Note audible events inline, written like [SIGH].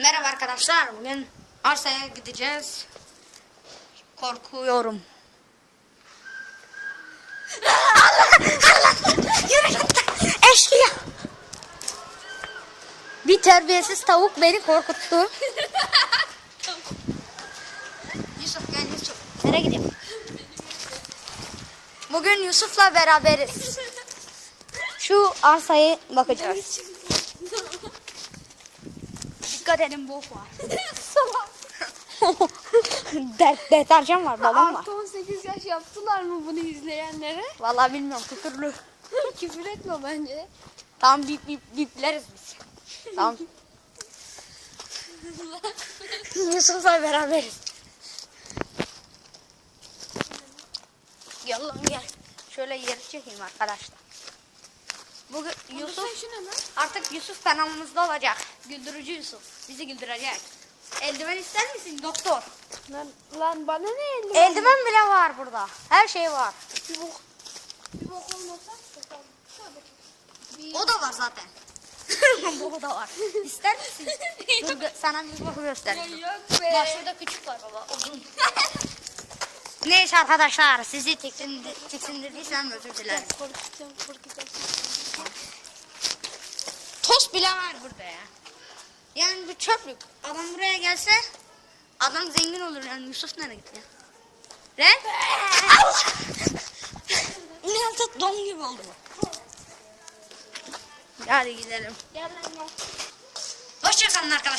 Merhaba arkadaşlar. Bugün arsaya gideceğiz. Korkuyorum. Allah! Allah! Yürü git. Eşkıya. Bir terbiyesiz tavuk beni korkuttu. Yusuf gel Yusuf. Nereye gidiyorsun? Bugün Yusuf'la beraberiz. Şu arsayı bakacağız. Dikkat edin bok var. Der, deterjan var babam var. Artı 18 yaş yaptılar mı bunu izleyenlere? Vallahi bilmiyorum küfürlü. Küfür etme bence. Tamam bip bip bipleriz biz. Tamam. [LAUGHS] Yusuf'la beraberiz. Gel lan gel. Şöyle yeri çekeyim arkadaşlar. Bugün Yusuf artık Yusuf kanalımızda olacak. Güldürücü Yusuf. Bizi güldürecek. Eldiven ister misin doktor? Lan, lan bana ne eldiven? Eldiven bile var burada. Her şey var. Bir bok. Bir bok olmasa. bakalım. Bir- O da var zaten. [LAUGHS] Bu da var. İster misin? [LAUGHS] Dur gö- sana bir boku göstereyim. Yok be. Bak şurada küçük var baba. Uzun. [LAUGHS] Neyse arkadaşlar sizi tiksindi, tiksindirdiysem özür dilerim. Korkacağım korkacağım. Tost bile var burada ya. Yani bu çöplük. Adam buraya gelse adam zengin olur yani Yusuf nereye gitti? Ne? Allah! İnanılmaz don gibi oldu. Hadi gidelim. Gel lan gel. Hoşçakalın arkadaşlar.